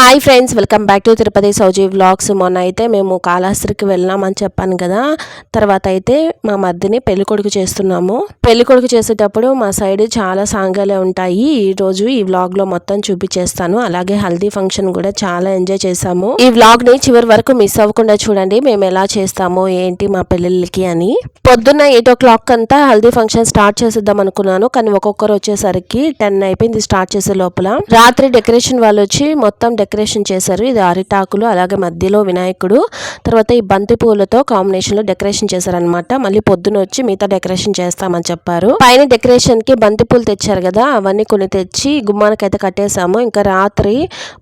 Hi friends welcome back to Tirupati Souji vlogs మొన్న అయితే మేము కాళహస్తికి వెళ్ళామని చెప్పాను కదా. తర్వాత అయితే మా మధ్యని పెళ్ళి కొడుకు చేస్తున్నాము. పెళ్ళి కొడుకు చేసేటప్పుడు మా సైడ్ చాలా సాంగాలే ఉంటాయి. ఈ రోజు ఈ వ్లాగ్లో మొత్తం చూపించేస్తాను. అలాగే హల్దీ ఫంక్షన్ కూడా చాలా ఎంజాయ్ చేసాము ఈ వ్లాగ్ని చివరి వరకు మిస్ అవ్వకుండా చూడండి. మేము ఎలా చేస్తాము ఏంటి మా పెళ్ళిళ్ళకి అని. పొద్దున్న ఎయిట్ ఓ క్లాక్ అంతా హల్దీ ఫంక్షన్ స్టార్ట్ చేసేద్దాం అనుకున్నాను. కానీ ఒక్కొక్కరు వచ్చేసరికి టెన్ అయిపోయింది స్టార్ట్ చేసే లోపల. రాత్రి డెకరేషన్ వాళ్ళు వచ్చి మొత్తం డెకరేషన్ చేశారు. ఇది అరిటాకులు అలాగే మధ్యలో వినాయకుడు తర్వాత ఈ బంతి పూలతో కాంబినేషన్లో డెకరేషన్ చేశారనమాట మళ్ళీ పొద్దున వచ్చి మిగతా డెకరేషన్ చేస్తామని చెప్పారు. పైన డెకరేషన్కి బంతి పూలు తెచ్చారు కదా అవన్నీ కొన్ని తెచ్చి గుమ్మానికైతే కట్టేశాము. కట్టేసాము ఇంకా రాత్రి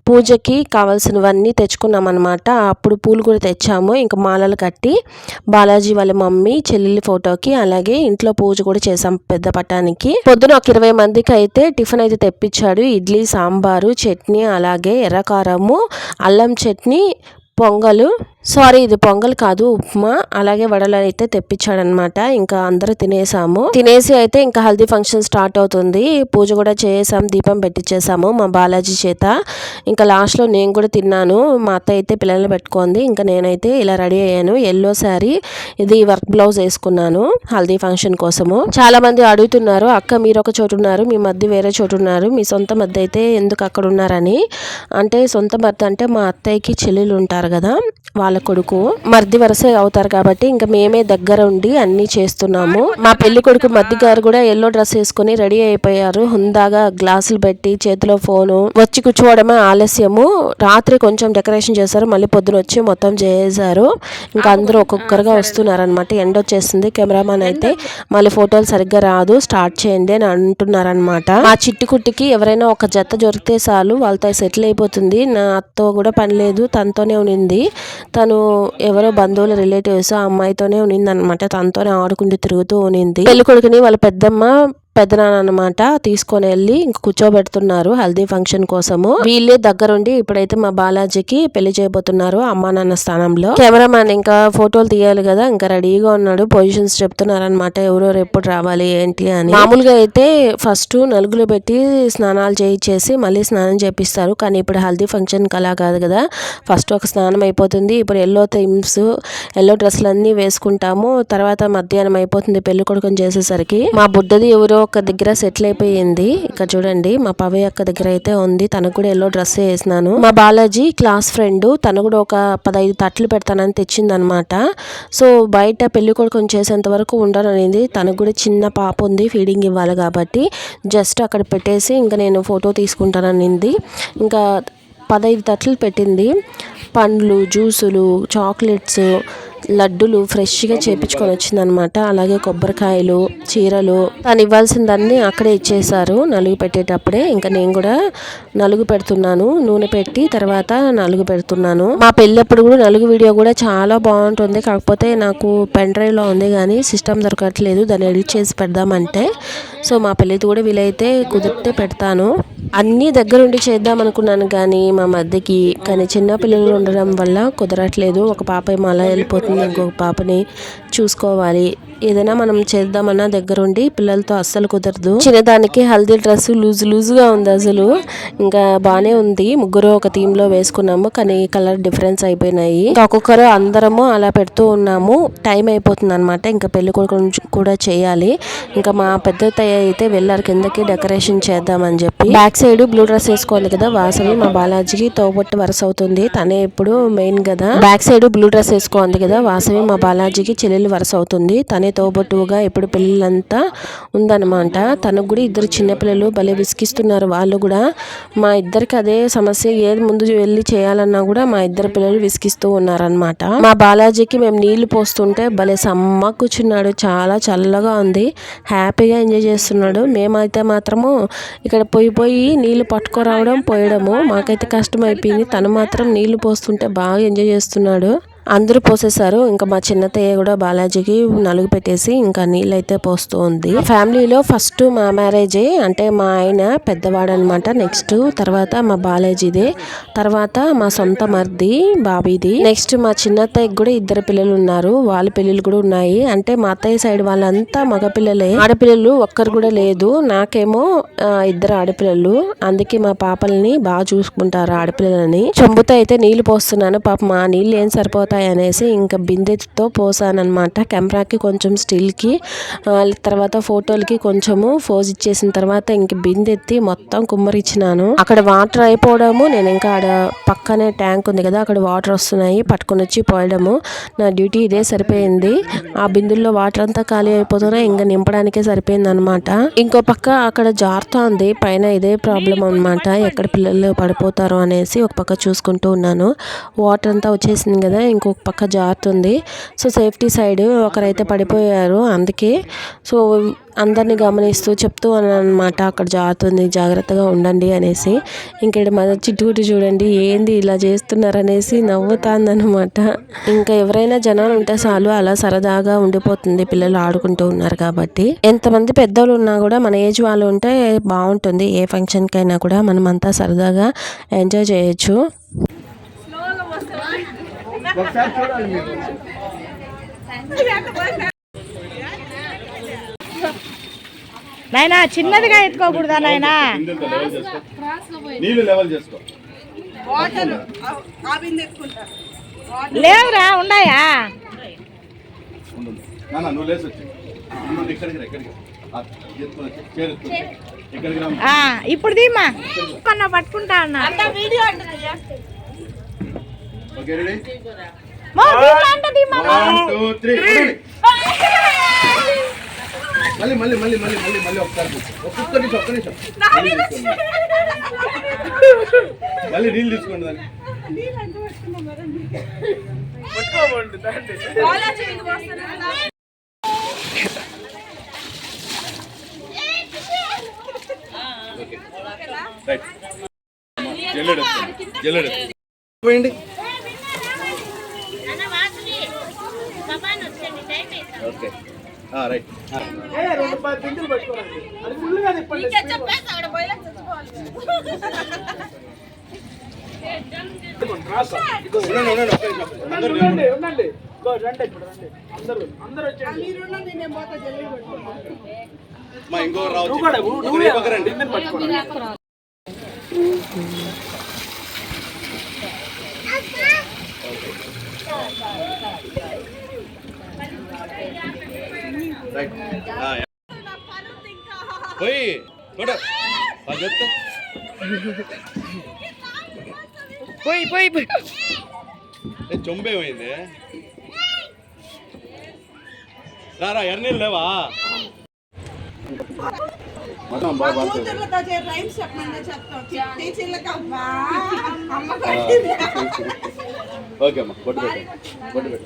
పూజకి కావాల్సినవన్నీ తెచ్చుకున్నాం అనమాట అప్పుడు పూలు కూడా తెచ్చాము. ఇంకా మాలలు కట్టి బాలాజీ వాళ్ళ మమ్మీ చెల్లెలి ఫోటోకి అలాగే ఇంట్లో పూజ కూడా చేసాం పెద్ద పట్టానికి. పొద్దున ఒక ఇరవై మందికి అయితే టిఫిన్ అయితే తెప్పించాడు. ఇడ్లీ సాంబారు చట్నీ అలాగే ఎర్ర ఎర్రకారము అల్లం చట్నీ పొంగలు సారీ ఇది పొంగల్ కాదు ఉప్మా. అలాగే వడలు అయితే తెప్పించాడనమాట. ఇంకా అందరూ తినేసాము. తినేసి అయితే ఇంకా హల్దీ ఫంక్షన్ స్టార్ట్ అవుతుంది. పూజ కూడా చేసాం దీపం పెట్టించేసాము మా బాలాజీ చేత. ఇంకా లాస్ట్లో నేను కూడా తిన్నాను. మా అత్త అయితే పిల్లల్ని పెట్టుకుంది. ఇంకా నేనైతే ఇలా రెడీ అయ్యాను. ఎల్లో శారీ ఇది వర్క్ బ్లౌజ్ వేసుకున్నాను హల్దీ ఫంక్షన్ కోసము. చాలా మంది అడుగుతున్నారు అక్క మీరు ఒక చోటు ఉన్నారు మీ మధ్య వేరే చోటు ఉన్నారు మీ సొంత మధ్య అయితే ఎందుకు అక్కడ ఉన్నారని? అంటే సొంత భర్త అంటే మా అత్తయ్యకి చెల్లెలు ఉంటారు కదా వాళ్ళ కొడుకు మర్ది వరుస అవుతారు కాబట్టి ఇంకా మేమే దగ్గర ఉండి అన్ని చేస్తున్నాము. మా పెళ్ళి కొడుకు మద్ది గారు కూడా ఎల్లో డ్రెస్ వేసుకుని రెడీ అయిపోయారు. హుందాగా గ్లాసులు పెట్టి చేతిలో ఫోను వచ్చి కూర్చోవడమే ఆలస్యము. రాత్రి కొంచెం డెకరేషన్ చేశారు. మళ్ళీ పొద్దున వచ్చి మొత్తం చేశారు. ఇంకా అందరూ ఒక్కొక్కరుగా వస్తున్నారనమాట ఎండ వచ్చేస్తుంది కెమెరామాన్ అయితే మళ్ళీ ఫోటోలు సరిగ్గా రాదు. స్టార్ట్ చేయండి అని అంటున్నారనమాట మా చిట్టుకుట్టికి ఎవరైనా ఒక జత దొరికితే చాలు. వాళ్ళతో సెటిల్ అయిపోతుంది. నాతో కూడా పని లేదు. తనతోనే ఉనింది తను ఎవరో బంధువుల రిలేటివ్స్ ఆ అమ్మాయితోనే ఉన్నింది అనమాట తనతోనే ఆడుకుంటూ తిరుగుతూ ఉనింది పెళ్ళి కొడుకుని వాళ్ళ పెద్దమ్మ పెద్దనాన్న అనమాట తీసుకొని వెళ్ళి ఇంక కూర్చోబెడుతున్నారు హల్దీ ఫంక్షన్ కోసము. వీళ్ళే దగ్గరుండి ఇప్పుడైతే మా బాలాజీకి పెళ్ళి చేయబోతున్నారు అమ్మా నాన్న స్థానంలో. కెమెరామ్యాన్ ఇంకా ఫోటోలు తీయాలి కదా ఇంకా రెడీగా ఉన్నాడు. పొజిషన్స్ చెప్తున్నారనమాట ఎవరెవరు ఎప్పుడు రావాలి ఏంటి అని. మామూలుగా అయితే ఫస్ట్ నలుగులు పెట్టి స్నానాలు చేయించేసి మళ్ళీ స్నానం చేపిస్తారు. కానీ ఇప్పుడు హల్దీ ఫంక్షన్ అలా కాదు కదా. ఫస్ట్ ఒక స్నానం అయిపోతుంది. ఇప్పుడు ఎల్లో థీమ్స్ ఎల్లో డ్రెస్సులు అన్ని వేసుకుంటాము. తర్వాత మధ్యాహ్నం అయిపోతుంది పెళ్ళి కొడుకుని చేసేసరికి. మా బుడ్డది ఎవరో ఒక దగ్గర సెటిల్ అయిపోయింది. ఇక్కడ చూడండి మా పవి అక్క దగ్గర అయితే ఉంది. తనకు కూడా ఎల్లో డ్రెస్ వేసినాను. మా బాలాజీ క్లాస్ ఫ్రెండ్ తను కూడా ఒక పదహైదు తట్లు పెడతానని తెచ్చింది అనమాట సో బయట పెళ్ళి కొడుకుని చేసేంత వరకు ఉండననింది తనకు కూడా చిన్న పాప ఉంది ఫీడింగ్ ఇవ్వాలి కాబట్టి. జస్ట్ అక్కడ పెట్టేసి ఇంకా నేను ఫోటో తీసుకుంటాననింది. ఇంకా పదహైదు తట్లు పెట్టింది. పండ్లు జ్యూసులు చాక్లెట్స్ లడ్డులు ఫ్రెష్గా చేపించుకొని వచ్చిందనమాట. అలాగే కొబ్బరికాయలు చీరలు. తను ఇవ్వాల్సిందన్నీ అక్కడే ఇచ్చేసారు నలుగు పెట్టేటప్పుడే. ఇంకా నేను కూడా నలుగు పెడుతున్నాను నూనె పెట్టి తర్వాత నలుగు పెడుతున్నాను. మా పెళ్ళప్పుడు కూడా నలుగు వీడియో కూడా చాలా బాగుంటుంది. కాకపోతే నాకు పెన్ డ్రైవ్లో ఉంది కానీ సిస్టమ్ దొరకట్లేదు. దాన్ని ఎడిట్ చేసి పెడదామంటే. సో మా పెళ్ళిది కూడా వీలైతే కుదిరితే పెడతాను. అన్నీ దగ్గరుండి చేద్దాం అనుకున్నాను కానీ మా మధ్యకి కానీ చిన్న పిల్లలు ఉండడం వల్ల కుదరట్లేదు. ఒక పాప ఏమో అలా వెళ్ళిపోతుంది. ఇంకొక పాపని చూసుకోవాలి. ఏదైనా మనం చేద్దామన్నా దగ్గరుండి పిల్లలతో అస్సలు కుదరదు. చిన్నదానికి హల్దీ డ్రెస్ లూజ్ లూజ్గా ఉంది అసలు. ఇంకా బాగానే ఉంది. ముగ్గురు ఒక థీమ్లో వేసుకున్నాము కానీ కలర్ డిఫరెన్స్ అయిపోయినాయి. ఒక్కొక్కరు అందరము అలా పెడుతూ ఉన్నాము. టైం అయిపోతుంది అనమాట ఇంకా పెళ్ళి కొడుకు కూడా చేయాలి. ఇంకా మా పెద్ద అయితే వెళ్ళారు కిందకి డెకరేషన్ చేద్దామని చెప్పి. బ్యాక్ సైడ్ బ్లూ డ్రెస్ వేసుకోవాలి కదా. వాసవి మా బాలాజీకి తోబొట్టి వరుస అవుతుంది. తనే ఇప్పుడు మెయిన్ కదా. బ్యాక్ సైడ్ బ్లూ డ్రెస్ వేసుకోవాలి కదా. వాసవి మా బాలాజీకి చెల్లెలు వరుస అవుతుంది. తనే తోబొట్టుగా ఇప్పుడు పిల్లలంతా ఉందన్నమాట. తనకు కూడా ఇద్దరు చిన్నపిల్లలు భలే విసిగిస్తున్నారు. వాళ్ళు కూడా మా ఇద్దరికి అదే సమస్య. ఏది ముందు వెళ్ళి చేయాలన్నా కూడా మా ఇద్దరు పిల్లలు విసిగిస్తూ ఉన్నారనమాట మా బాలాజీకి మేము నీళ్ళు పోస్తుంటే భలే సమ్మ కూర్చున్నాడు. చాలా చల్లగా ఉంది. హ్యాపీగా ఎంజాయ్ చేస్తున్నాడు. మేమైతే మాత్రము ఇక్కడ పోయి పోయి నీళ్ళు పట్టుకురావడం పోయడము. మాకైతే కష్టం అయిపోయింది. తను మాత్రం నీళ్ళు పోస్తుంటే బాగా ఎంజాయ్ చేస్తున్నాడు. అందరూ పోసేసారు ఇంకా మా చిన్నతయ్య కూడా బాలాజీకి నలుగు పెట్టేసి ఇంకా నీళ్ళు అయితే పోస్తూ ఉంది. ఫ్యామిలీలో ఫస్ట్ మా మ్యారేజే. అంటే మా ఆయన పెద్దవాడు అనమాట నెక్స్ట్. తర్వాత మా బాలాజీదే. తర్వాత మా సొంత మర్ది బాబీది. నెక్స్ట్ మా చిన్నత్తయ్యకి కూడా ఇద్దరు పిల్లలు ఉన్నారు వాళ్ళ పిల్లలు కూడా ఉన్నాయి. అంటే మా అత్తయ్య సైడ్ వాళ్ళంతా మగపిల్లలే. ఆడపిల్లలు ఒక్కరు కూడా లేదు. నాకేమో ఇద్దరు ఆడపిల్లలు. అందుకే మా పాపల్ని బాగా చూసుకుంటారు ఆడపిల్లలని. చెంబుతో అయితే నీళ్ళు పోస్తున్నాను. పాప మా నీళ్ళు ఏం సరిపోతాయి అనేసి ఇంకా బిందెతో పోసానమాట కెమెరాకి కొంచెం స్టిల్కి తర్వాత ఫోటోలకి కొంచెము ఫోజ్ ఇచ్చేసిన తర్వాత ఇంక బిందెత్తి మొత్తం కుమ్మరిచ్చినాను. అక్కడ వాటర్ అయిపోవడము నేను ఇంకా ఆడ పక్కనే ట్యాంక్ ఉంది కదా అక్కడ వాటర్ వస్తున్నాయి పట్టుకొని వచ్చి పోయడము. నా డ్యూటీ ఇదే సరిపోయింది. ఆ బిందుల్లో వాటర్ అంతా ఖాళీ అయిపోతున్నాయి ఇంకా నింపడానికే సరిపోయింది అనమాట ఇంకో పక్క అక్కడ జారుతా ఉంది పైన ఇదే ప్రాబ్లం అనమాట ఎక్కడ పిల్లలు పడిపోతారు అనేసి ఒక పక్క చూసుకుంటూ ఉన్నాను. వాటర్ అంతా వచ్చేసింది కదా ఇంకొక పక్క జారుతుంది సో సేఫ్టీ సైడ్ ఒకరైతే పడిపోయారు. అందుకే సో అందరిని గమనిస్తూ చెప్తూ అనమాట అక్కడ జారుతుంది జాగ్రత్తగా ఉండండి అనేసి. ఇంకేడు మన చిట్టుకుటి చూడండి ఏంది ఇలా చేస్తున్నారు అనేసి నవ్వుతాందనమాట ఇంకా ఎవరైనా జనాలు ఉంటే చాలు అలా సరదాగా ఉండిపోతుంది. పిల్లలు ఆడుకుంటూ ఉన్నారు కాబట్టి. ఎంతమంది పెద్దలు ఉన్నా కూడా మన ఏజ్ వాళ్ళు ఉంటే బాగుంటుంది. ఏ ఫంక్షన్కైనా కూడా మనం అంతా సరదాగా ఎంజాయ్ చేయొచ్చు. ఒకసారి చూడాలి మీరు. నాయనా చిన్నదిగా ఎత్తుకోకూడదా నాయనా? లెవెల్ చేసుకో. లేవురా ఉన్నాయా నువ్వు ఇప్పుడు దీమా కొన్న పట్టుకుంటా అన్నా. ఓకే రెడీ మళ్ళీ మళ్ళీ మళ్ళీ మళ్ళీ మళ్ళీ మళ్ళీ ఒకసారి. ఒక్కొక్క నిమిషం ఒక్క. మళ్ళీ నీళ్ళు తీసుకోండి దాన్ని. రైట్ జల్లెడు వస్తుంది. జల్లెడు పోయండి ఓకే ఆ, రైట్. ఉండండి, ఉండండి. అందరూ ఇంకో రండి. రైట్ ఆ, యా. పోయి చూడ చెప్తా. పోయి పోయి పోయి. ఏ చొంబే పోయింది. రారా ఎన్నీళ్ళు లేవా? మొత్తం బాగా పడుతుంది. ఓకే అమ్మా కొట్టు పెట్టు. కొట్టు పెట్టు.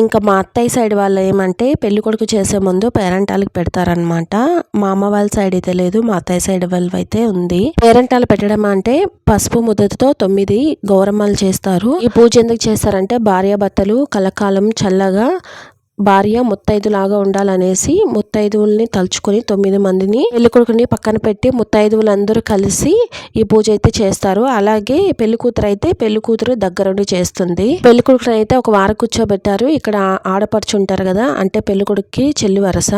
ఇంకా మా అత్తయ్య సైడ్ వాళ్ళు ఏమంటే పెళ్ళి కొడుకు చేసే ముందు పేరెంటాలకు పెడతారనమాట మా అమ్మ వాళ్ళ సైడ్ అయితే లేదు మా అత్తయ్య సైడ్ వాళ్ళు అయితే ఉంది. పేరెంటాలు పెట్టడం అంటే పసుపు ముద్దతో తొమ్మిది గౌరమ్మలు చేస్తారు. ఈ పూజ ఎందుకు చేస్తారంటే భార్యాభర్తలు కలకాలం చల్లగా భార్య ముత్తైదులాగా ఉండాలనేసి ముత్తైదువుల్ని తలుచుకొని తొమ్మిది మందిని పెళ్ళి కొడుకుని పక్కన పెట్టి ముత్తైదువులందరూ కలిసి ఈ పూజ అయితే చేస్తారు. అలాగే పెళ్ళి కూతురు అయితే పెళ్ళి కూతురు దగ్గరుండి చేస్తుంది. పెళ్ళి కొడుకుని అయితే ఒక వారం కూర్చోబెట్టారు. ఇక్కడ ఆడపడుచు ఉంటారు కదా అంటే పెళ్ళి కొడుకుకి చెల్లి వరస.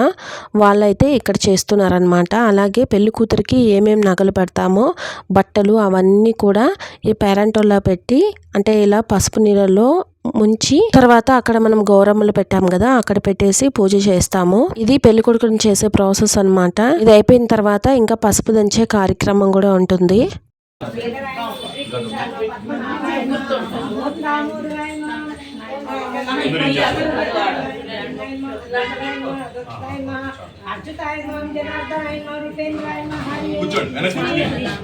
వాళ్ళైతే ఇక్కడ చేస్తున్నారనమాట అలాగే పెళ్ళి కూతురికి ఏమేమి నగలు పెడతామో బట్టలు అవన్నీ కూడా ఈ పేరెంటోల్లో పెట్టి అంటే ఇలా పసుపు నీళ్ళలో ముంచి తర్వాత అక్కడ మనం గౌరమ్మలు పెట్టాం కదా అక్కడ పెట్టేసి పూజ చేస్తాము. ఇది పెళ్ళి కొడుకుని చేసే ప్రాసెస్ అన్నమాట. ఇది అయిపోయిన తర్వాత ఇంకా పసుపు దంచే కార్యక్రమం కూడా ఉంటుంది. కూర్చోండి వెనక్కి కూర్చోండి.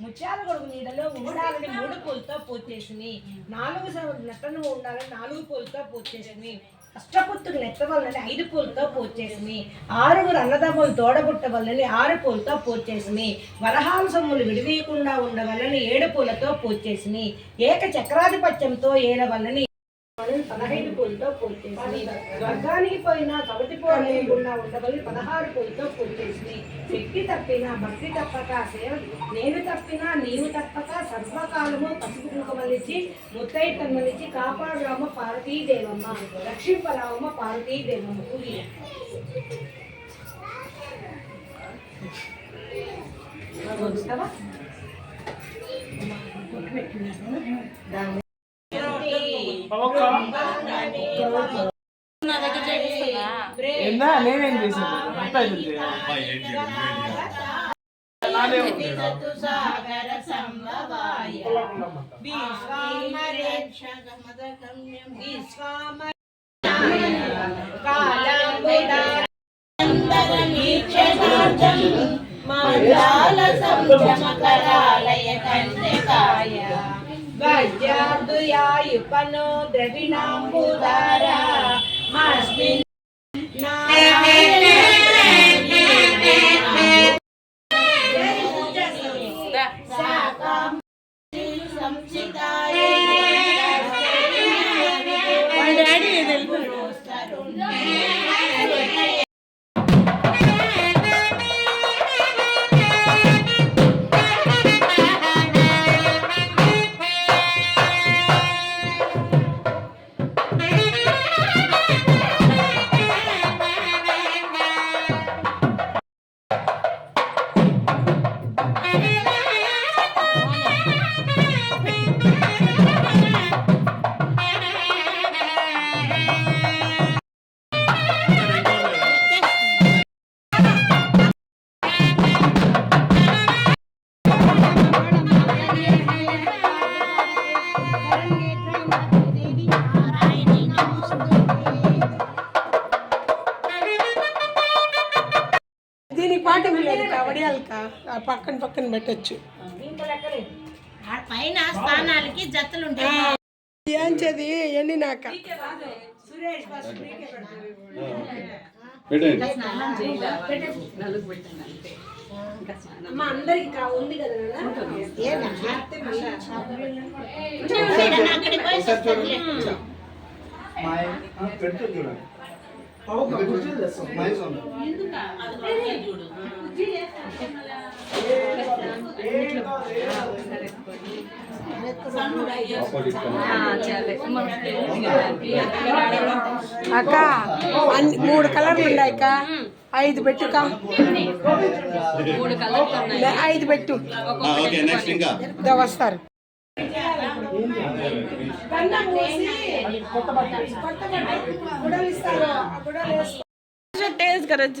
ముత్యాల కొడుకు నీడలో ఉండాలని మూడు పూలతో పూర్చేసింది నాలుగు నెట్టను ఉండాలని నాలుగు పూలతో పూర్చేసింది అష్టపుత్రులు ఎత్తవల్లని ఐదు పూలతో పూర్చేసింది ఆరుగురు అన్నదమ్ములు తోడబుట్టవల్లని ఆరు పూలతో పూర్చేసింది వరహాల సొమ్ములు విడివీయకుండా ఉండవల్లని ఏడు పూలతో పూర్చేసింది ఏక చక్రాధిపత్యంతో ఏడవల్లని పదహైదు పూలతో పూర్చేసింది స్వర్గానికి పోయిన కవటి పోరు లేకుండా ఉండవల్లి పదహారు పూలతో పూర్చేసింది శక్తి తప్పిన భక్తి తప్పక సేవ నేను తప్పినా నీవు తప్పక సర్వకాలము పసుపు కుంకుమలిచ్చి ముత్తై తన్మలిచ్చి కాపాడురామ పార్వతీదేవమ్మ. రక్షింపరావమ్మ పార్వతీదేవమ్మ కూలి చూస్తావా ఏందా నేనేం చేశాను అంతా ఇది చేయాలి. అమ్మా, ఏం చేయాలి? పెట్టచ్చు. పైన స్థానాలకి జతలు ఉంటాయి. ఎండినాక. పెట్టండి. అక్క అన్ని మూడు కలర్లు ఉన్నాయి అక్క. ఐదు పెట్టుక లే, ఐదు పెట్టు. ఆ, ఓకే నెక్స్ట్ ఇంకా. ఇదో వస్తారు. టేస్ట్ కరెక్ట్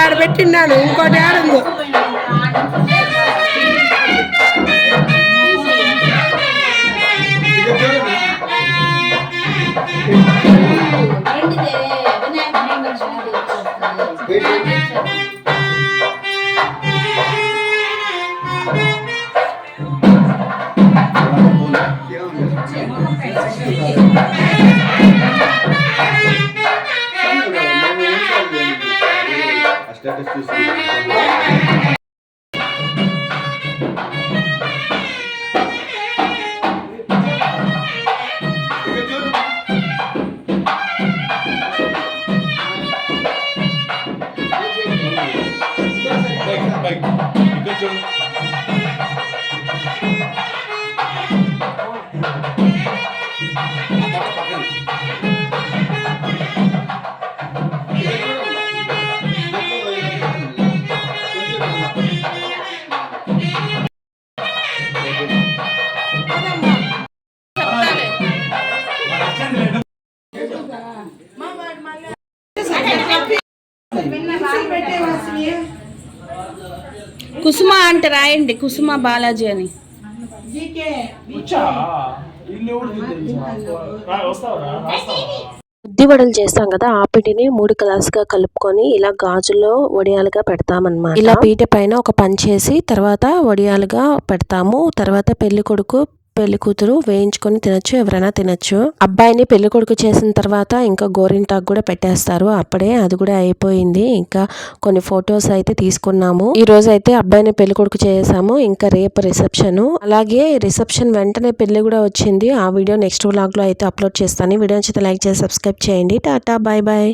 ఆడ పెట్టిన్నాను ఇంకోటి ఆడుందో Thank you. খুশি అంటే రాయండి కుసుమ బాలాజీ అని. ఉద్ది వడలు చేస్తాం కదా ఆ పిండిని మూడు కలర్స్గా కలుపుకొని ఇలా గాజుల్లో వడియాలుగా పెడతామన్నమాట. ఇలా పీట పైన ఒక పంచేసి తర్వాత వడియాలుగా పెడతాము. తర్వాత పెళ్ళి కొడుకు పెళ్ళి కూతురు వేయించుకొని తినొచ్చు ఎవరైనా తినొచ్చు. అబ్బాయిని పెళ్ళి కొడుకు చేసిన తర్వాత ఇంకా గోరింటాకు కూడా పెట్టేస్తారు. అప్పుడే అది కూడా అయిపోయింది. ఇంకా కొన్ని ఫొటోస్ అయితే తీసుకున్నాము. ఈ రోజు అయితే అబ్బాయిని పెళ్ళి కొడుకు చేసాము. ఇంకా రేపు రిసెప్షన్. అలాగే రిసెప్షన్ వెంటనే పెళ్ళి కూడా వచ్చింది. ఆ వీడియో నెక్స్ట్ వ్లాగ్లో అయితే అప్లోడ్ చేస్తాను. వీడియో నచ్చితే లైక్ చేసి సబ్స్క్రైబ్ చేయండి. Tata bye bye.